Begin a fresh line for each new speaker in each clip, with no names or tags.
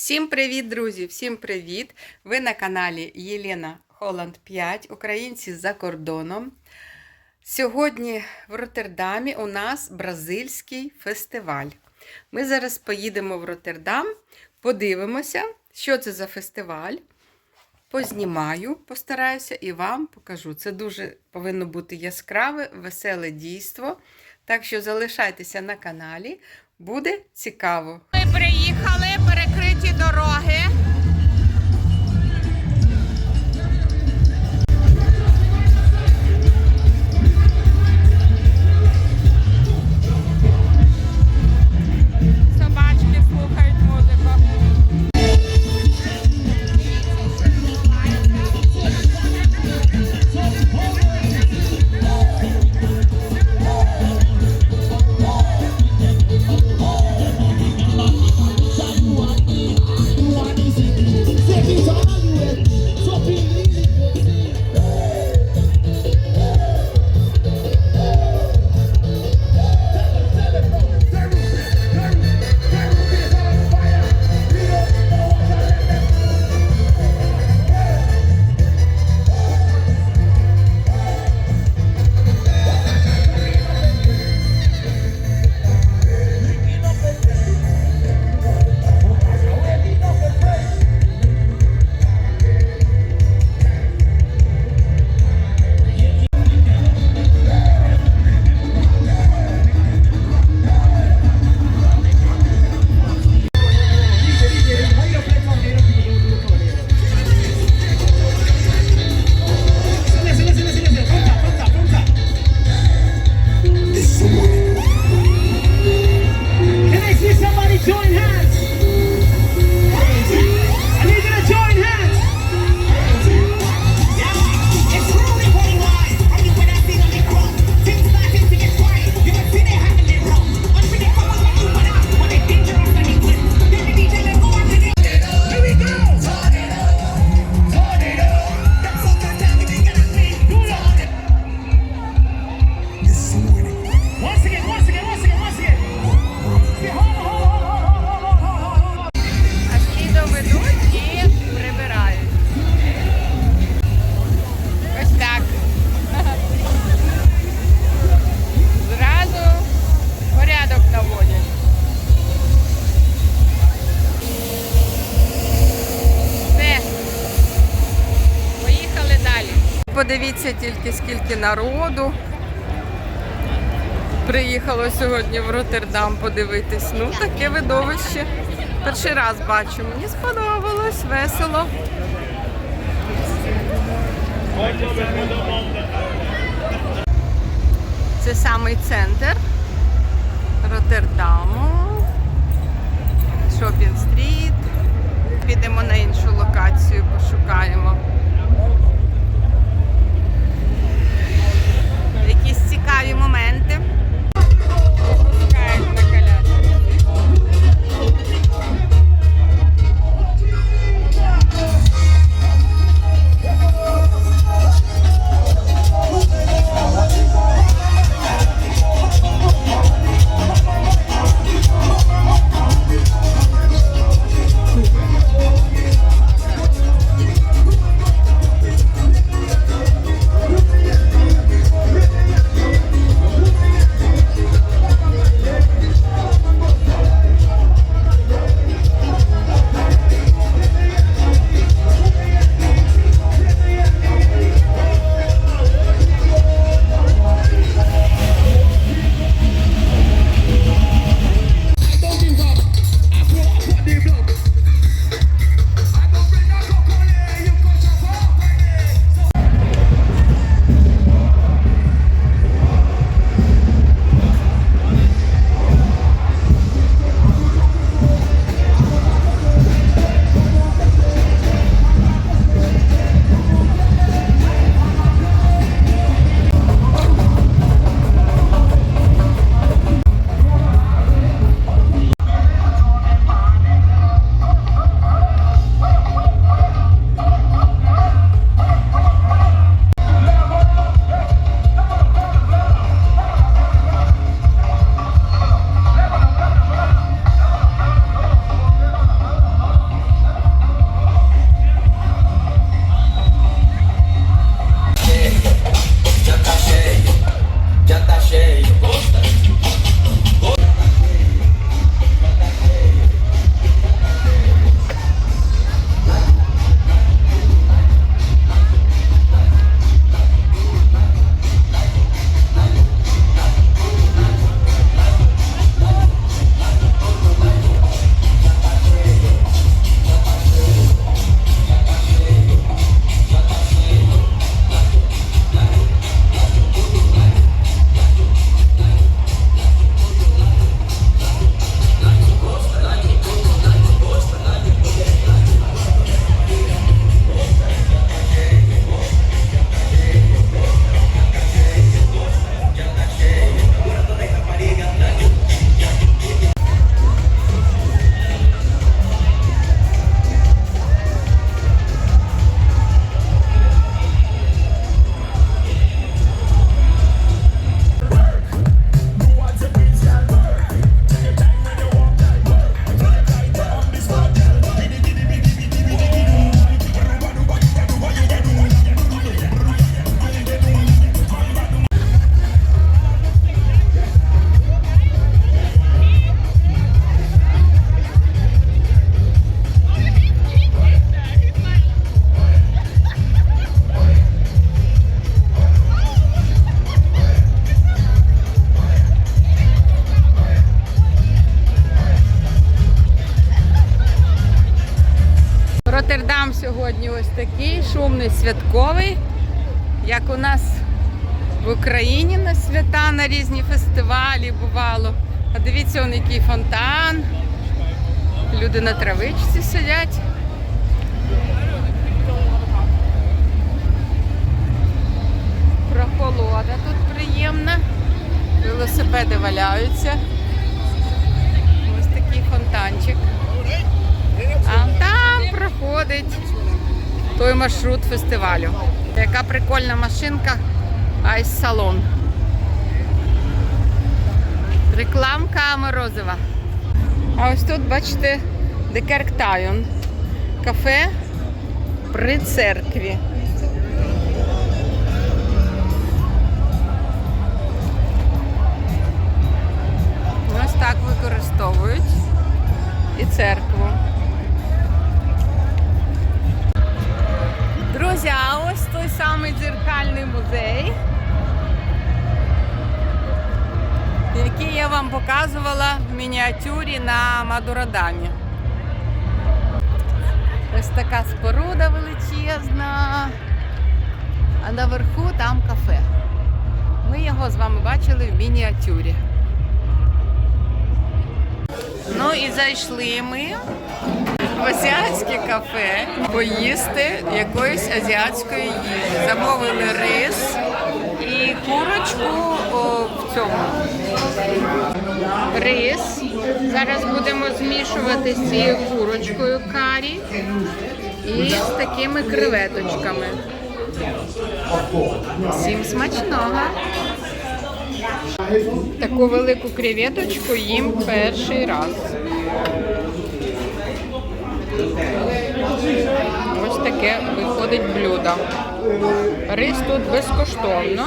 Всім привіт, друзі! Всім привіт! Ви на каналі Єлена Холланд 5, українці за кордоном. Сьогодні в Роттердамі у нас бразильський фестиваль. Ми зараз поїдемо в Роттердам, подивимося, що це за фестиваль. Познімаю, постараюся і вам покажу. Це дуже повинно бути яскраве, веселе дійство. Так що залишайтеся на каналі, буде цікаво. Приїхали, перекриті дороги. Скільки народу. Приїхало сьогодні в Роттердам подивитись. Ну, таке видовище. Перший раз бачу. Мені сподобалось, весело. Це самий центр Роттердаму. Шопінг стріт. Підемо на іншу локацію, пошукаємо. Роттердам сьогодні ось такий шумний святковий, як у нас в Україні на свята на різні фестивалі бувало. А дивіться, он який фонтан. Люди на травичці сидять. Прохолода тут приємна. Велосипеди валяються. Ось такий фонтанчик. А там проходить той маршрут фестивалю. Яка прикольна машинка Айс Салон. Рекламка Морозова. А ось тут, бачите, Декерк Тайон. Кафе при церкві. Ось так використовують і церкву. Дзеркальний музей, який я вам показувала в мініатюрі на Мадурадамі. Ось така споруда величезна. А наверху там кафе. Ми його з вами бачили в мініатюрі. Ну і зайшли ми в азіатське кафе поїсти якоїсь азіатської їжі. Замовили рис і курочку о, в цьому. Рис. Зараз будемо змішувати з цією курочкою карі і з такими креветочками. Всім смачного! Таку велику креветочку їм перший раз. Ось таке виходить блюдо. Рис тут безкоштовно,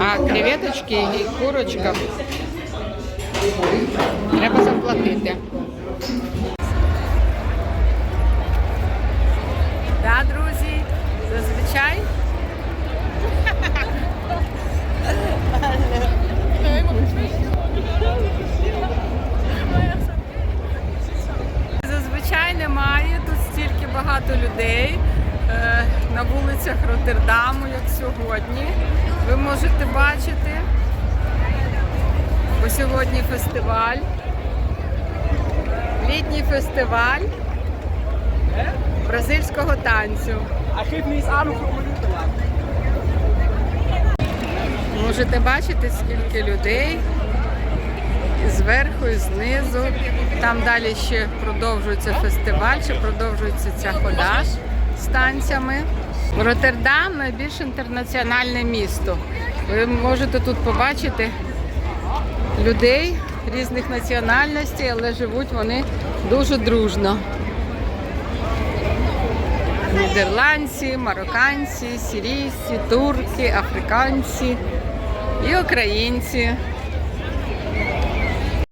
а креветочки і курочка треба заплатити. Так, друзі, зазвичай Зазвичай багато людей е, на вулицях Роттердаму, як сьогодні. Ви можете бачити, бо сьогодні фестиваль, літній фестиваль бразильського танцю. Можете бачити, скільки людей і зверху, і знизу. Там далі ще продовжується фестиваль, ще продовжується ця хода з танцями. Роттердам найбільш інтернаціональне місто. Ви можете тут побачити людей різних національностей, але живуть вони дуже дружно. Нідерландці, марокканці, сирійці, турки, африканці і українці.